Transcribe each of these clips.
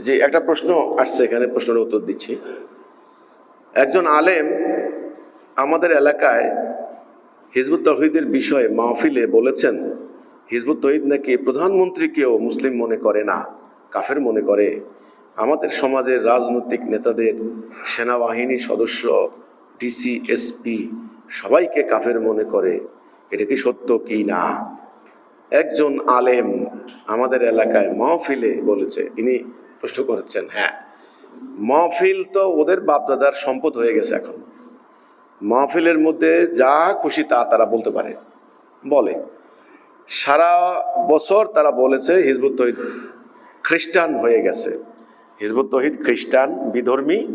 যে একটা প্রশ্ন আসছে এখানে, প্রশ্নের উত্তর দিচ্ছি। একজন আলেম আমাদের এলাকায় হিজবুত তহিদের বিষয়ে মাহফিলে বলেছেন, হিজবুত তহিদ নাকি প্রধানমন্ত্রীকেও মুসলিম মনে করে না, কাফের মনে করে? আমাদের সমাজের রাজনৈতিক নেতাদের সেনাবাহিনী সদস্য ডিসি এসপি সবাইকে কাফের মনে করে। এটা কি সত্য কি না? একজন আলেম আমাদের এলাকায় মাহফিলে বলেছে, ইনি প্রশ্ন করেছেন হ্যাঁ। মাহফিল তো ওদের বাপদাদার সম্পদ হয়ে গেছে এখন। মাহফিলের মধ্যে যা খুশি তা তারা বলতে পারে। বলে। সারা বছর তারা বলেছে, হিজবুত তহিদ খ্রিস্টান হয়ে গেছে। হিজবুত তহিদ খ্রিস্টান, বিধর্মী।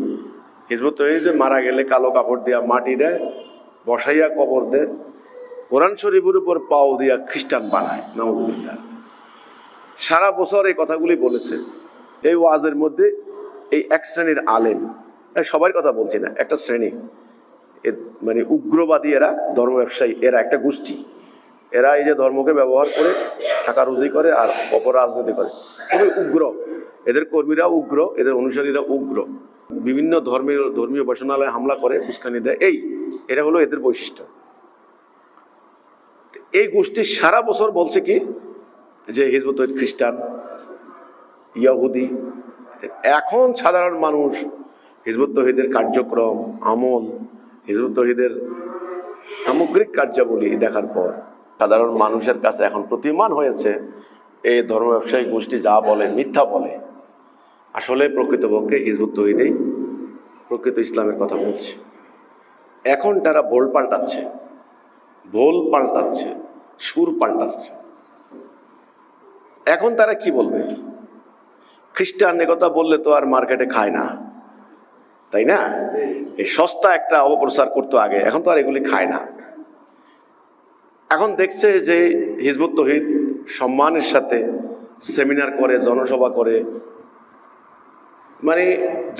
হিজবুত তহিদ মারা গেলে কালো কাপড় দিয়া মাটি দেয়, বসাইয়া কবর দেয়। কোরআন শরীফের উপর পাও দিয়া খ্রিস্টান বানায় নওয়াজবিল্লাহ সারা বছর এই কথাগুলি বলেছে। এই ওয়াজের মধ্যে এই এক শ্রেণির আলেম এই সবার কথা বলছি না, একটা শ্রেণি। মানে উগ্রবাদী এরা, ধর্ম ব্যবসায়ী, এরা একটা গোষ্ঠী। এরা এই যে ধর্মকে ব্যবহার করে টাকা রুজি করে আর অপরাজনীতি করে। খুবই উগ্র। এদের কর্মীরা উগ্র, এদের অনুসারীরা উগ্র। বিভিন্ন ধর্মীয় ধর্মীয় উপাসনালয়ে হামলা করে, উস্কানি দেয়। এই, এটা হলো এদের বৈশিষ্ট্য। এই গোষ্ঠী সারা বছর বলছে কি? যে হিজবুত খ্রিস্টান ইয়াহুদি এখন সাধারণ মানুষ, হিজবুত তহিদের কার্যক্রম, আমল, হিজবুত তহিদের সামগ্রিক কার্যাবলী দেখার পর সাধারণ মানুষের কাছে এখন প্রতিমান হয়েছে, এই ধর্ম ব্যবসায়ী গোষ্ঠী যা বলে, মিথ্যা বলে। আসলে প্রকৃতপক্ষে হিজবুত তহিদেই প্রকৃত ইসলামের কথা বলছে। এখন তারা ভোল পাল্টাচ্ছে ভোল পাল্টাচ্ছে, সুর পাল্টাচ্ছে। এখন তারা কি বলবে? খ্রিস্টান কথা বললে তো আর মার্কেটে খায় না। তাই না? এই সস্তা একটা অপপ্রচার করতো আগে, এখন তো আর এগুলি খায় না। এখন দেখছে যে হিজবুত তহিদ সম্মানের সাথে সেমিনার করে, জনসভা করে। মানে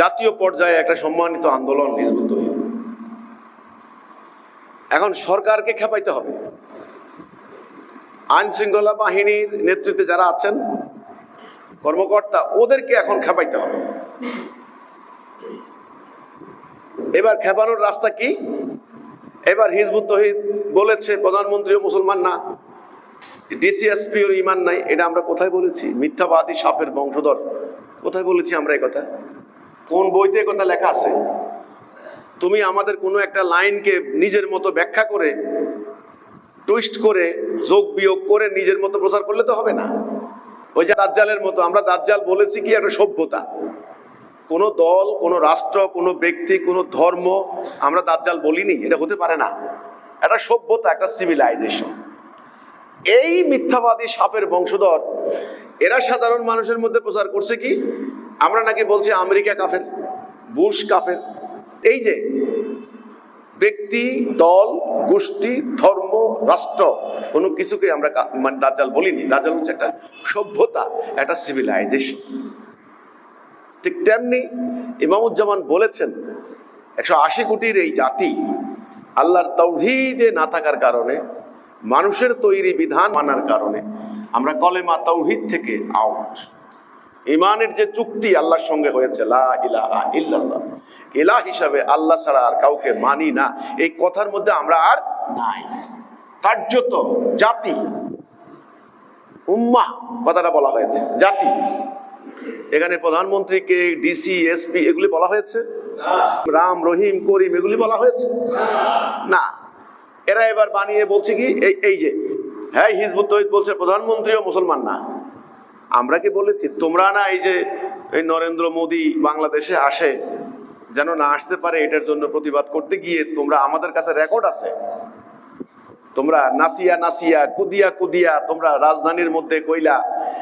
জাতীয় পর্যায়ে একটা সম্মানিত আন্দোলন হিজবুত তহিদ। এখন সরকারকে খেপাইতে হবে। আইন শৃঙ্খলা বাহিনীর নেতৃত্বে যারা আছেন কর্মকর্তা ওদেরকে এখন খেপাইতে হবে। এবার খেপানোর রাস্তা কি? এবার হিজবুত তহিদ বলেছে প্রধানমন্ত্রীও মুসলমান না। ডিসিএসপি ওর ইমান নাই, এটা আমরা কোথায় বলেছি? মিথ্যাবাদী সাপের বংশধর। কোথায় বলেছি আমরা কথা? কোন বইতে কথা লেখা আছে? তুমি আমাদের কোনো একটা লাইনকে নিজের মতো ব্যাখ্যা করে, টুইস্ট করে, যোগ বিয়োগ করে নিজের মতো প্রচার করলে তো হবে না। ওই যে দাজ্জালের মতো, আমরা দাজ্জাল বলেছি কি একটা সভ্যতা। কোনো দল, কোনো রাষ্ট্র, কোনো ব্যক্তি, কোনো ধর্ম আমরা দাজ্জাল বলিনি, এটা হতে পারে না। একটা সভ্যতা, একটা সিভিলাইজেশন এই মিথ্যাবাদী সাপের বংশধর, এরা সাধারণ মানুষের মধ্যে প্রচার করছে কি? আমরা নাকি বলছি আমেরিকা কাফের, বুশ কাফের। এই যে ব্যক্তি, দল, গোষ্ঠী, ধর্ম রাষ্ট্র, কোনো কিছুকে আমরা মানে দাজ্জাল বলিনি। দাজ্জাল হচ্ছে একটা সভ্যতা, একটা সিভিলাইজেশন ঠিক তেমনি ইমামুজ্জামান বলেছেন, একশো আশি কোটির এই জাতি আল্লাহর তৌহিদে না থাকার কারণে, মানুষের তৈরি বিধান মানার কারণে আমরা কলেমা তৌহিদ থেকে আউট ইমানের যে চুক্তি আল্লাহর সঙ্গে হয়েছে, লা ইলাহা ইল্লাল্লাহ। ইলাহ হিসাবে আল্লাহ ছাড়া আর কাউকে মানি না। এই কথার মধ্যে আমরা আর নাই। কার্যত জাতি উম্মা কথাটা বলা হয়েছে জাতি। এখানে প্রধানমন্ত্রীকে ডিসি এসপি এগুলি বলা হয়েছে? রাম রহিম করিম এগুলি বলা হয়েছে? না। এরা এবার বানিয়ে বলছে কি? এই এই যে হ্যাঁ হিজবুত তহিদ বলছে প্রধানমন্ত্রীও মুসলমান না। আমরা কি বলেছি? তোমরা না এই যে এই নরেন্দ্র মোদী বাংলাদেশে আসে যেন না আসতে পারে এটার জন্য প্রতিবাদ করতে গিয়ে তোমরা আমাদের কাছে রেকর্ড আছে। তোমরা নাসিয়া নাসিয়া, কুদিয়া কুদিয়া, তোমরা রাজধানীর মধ্যে কইলা,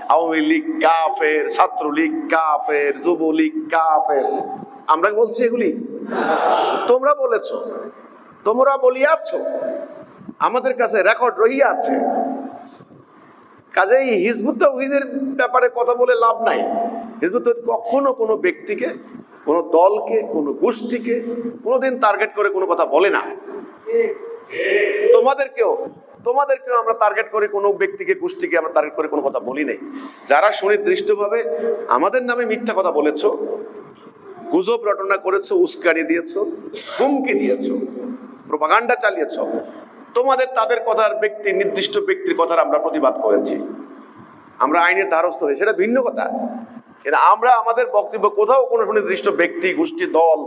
আওয়ামী লীগ কাফের, ছাত্রলীগ কাফের, যুবলীগ কাফের। আমরা বলছি এগুলি? তোমরা বলেছ, তোমরা বলিয়াছ। আমাদের কাছে রেকর্ড রহিয়া আছে। কাজেই হিজবুত তৌহিদের ব্যাপারে কথা বলে লাভ নাই। হিজবুত কখনো কোনো ব্যক্তিকে, কোনো দলকে, কোনো গোষ্ঠীকে কোনোদিন টার্গেট করে কোনো কথা বলে না। তোমাদেরকেও তোমাদেরকেও আমরা টার্গেট করে কোনো ব্যক্তিকে, গোষ্ঠীকে আমরা টার্গেট করে কোনো কথা বলি নাই। যারা সুনির্দিষ্টভাবে আমাদের নামে মিথ্যা কথা বলেছ, গুজব রটনা করেছ, উস্কানি দিয়েছ, হুমকি দিয়েছ প্রপাগান্ডা চালিয়েছ, তোমাদের, তাদের কথার ব্যক্তি, নির্দিষ্ট ব্যক্তির কথার আমরা প্রতিবাদ করেছি। আমরা আইনের দ্বারস্থ হয়ে সেটা ভিন্ন কথা। কিন্তু আমরা, আমাদের বক্তব্য, কোথাও কোনো সুনির্দিষ্ট ব্যক্তি, গোষ্ঠী, দল,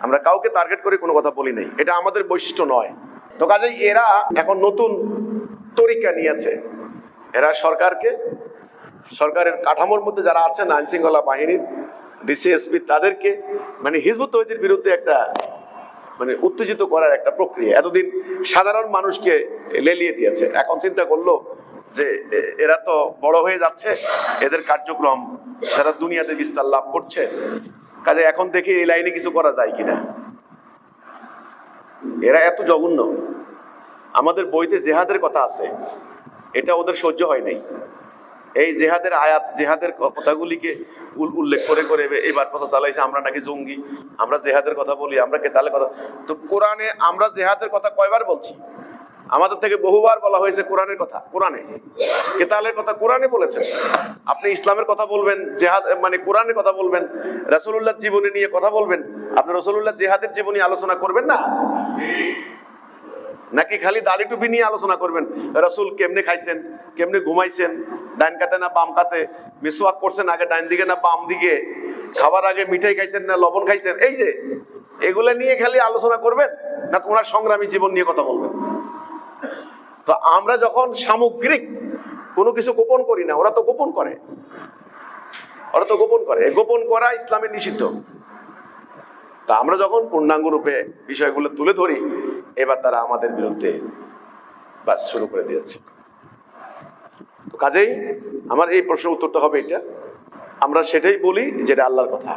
আমরা কাউকে টার্গেট করে কোনো কথা বলি নাই। এটা আমাদের বৈশিষ্ট্য নয়। তো কাজেই এরা এখন নতুন তরিকা নিয়েছে। এরা সরকারকে, সরকারের কাঠামোর মধ্যে যারা আছেন আইন শৃঙ্খলা বাহিনীর ডিসিএসপি তাদেরকে মানে হিজবুত তৈরির বিরুদ্ধে একটা মানে উত্তেজিত করার একটা প্রক্রিয়া। এতদিন সাধারণ মানুষকে লেলিয়ে দিয়েছে। এখন চিন্তা করল যে এরা তো বড় হয়ে যাচ্ছে, এদের কার্যক্রম সারা দুনিয়াতে বিস্তার লাভ করছে। কাজে এখন দেখি এই লাইনে কিছু করা যায় কিনা? এরা এত জঘন্য। আমাদের বইতে জেহাদের কথা আছে। এটা ওদের সহ্য হয় নাই। এই জেহাদের আয়াত, জেহাদের কথাগুলিকে উল- উল্লেখ করে করে এবার কথা চালাইছে, আমরা নাকি জঙ্গি। আমরা জেহাদের কথা বলি, আমরা কেতালের কথা তো কোরআনে আমরা জেহাদের কথা কয়বার বলছি? আমাদের থেকে বহুবার বলা হয়েছে কোরআনের কথা, কোরআনে। কেতালের কথা কোরআনে বলেছেন। আপনি ইসলামের কথা বলবেন, জেহাদ মানে কোরআনের কথা বলবেন রাসূলুল্লাহ জীবনী নিয়ে কথা বলবেন, আপনি রাসূলুল্লাহ জেহাদের জীবনী আলোচনা করবেন না? নাকি খালি দাড়ি টুপি নিয়ে আলোচনা করবেন? রসুল কেমনে খাইছেন, কেমনে ঘুমাইছেন, ডাইন কাতে না বাম কাতে? মিসওয়াক করছেন আগে ডাইন দিকে না বাম দিকে? খাবার আগে মিঠাই খাইছেন না লবণ খাইছেন? এই যে, এগুলা নিয়ে খালি আলোচনা করবেন? না ওনার সংগ্রামী জীবন নিয়ে কথা বলবেন? তো আমরা যখন সামগ্রিক কোনো কিছু গোপন করি না, ওরা তো গোপন করে। ওরা তো গোপন করে। গোপন করা ইসলামে নিষিদ্ধ। তা আমরা যখন পূর্ণাঙ্গ রূপে বিষয়গুলো তুলে ধরি, এবার তারা আমাদের বিরুদ্ধে বাস শুরু করে দিয়েছে। তো কাজেই আমার এই প্রশ্নের উত্তরটা হবে এটা। আমরা সেটাই বলি যেটা আল্লাহর কথা।